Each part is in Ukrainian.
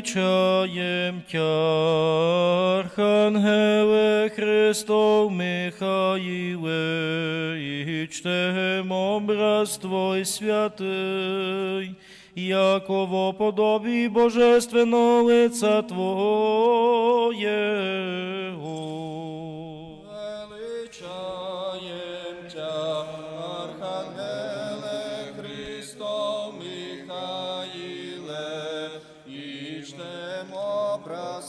Величаєм тя, Архангеле Христов Михаїле, і чтем образ Твой святий, яково подобі божественного лица Твоєго.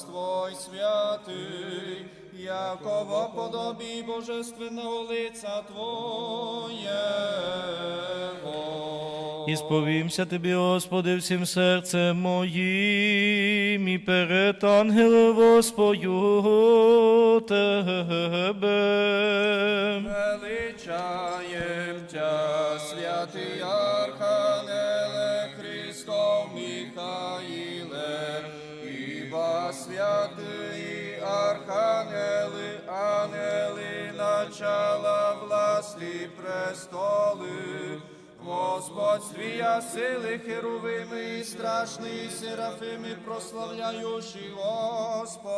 Твой святий, яково подобі божественного лиця Твоєго. І сповімся Тобі, Господи, всім серцем моїм, і перед ангелом воспою Тебе. Величаєм Тя, святий Архангеле Іба святий Архангели, ангели, начала власти престоли, Господь свія сили херувими і страшний серафими, прославляючи Господа.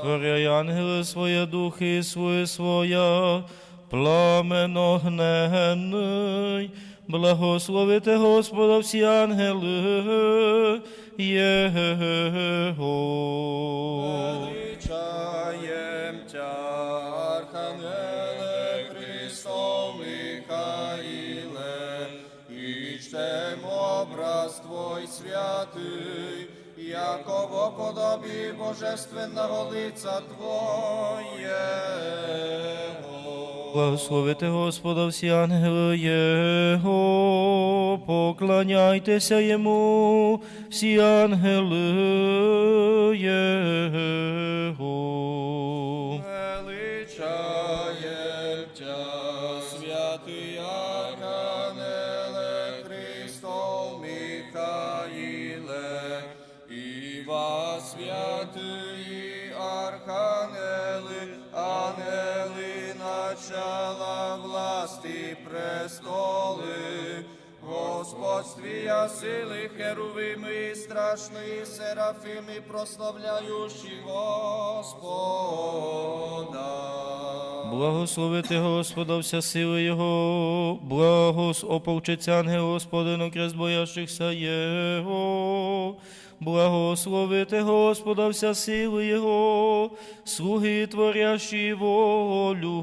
Творяй ангели своє духи, своє своя, пламено гненний, благословите Господа всі ангели Його. Величаєм Тя, Архангеле Христов Михаїле, і чтем образ Твой святий, яково подобі божественного лиця Твоєго. Благословите Господа всі ангели Його, поклоняйтеся йому, всі ангели Його. Величаєм Тя, святий Христов Михаїле, Іва святий Господь твія сили херувими, страшний серафими, прославляючи Господа. Благословити Господа вся сила Його, благос оповчиться ангел Господину крест боящихся Його. Благословити Господа вся сила Його, слуги творящі волю.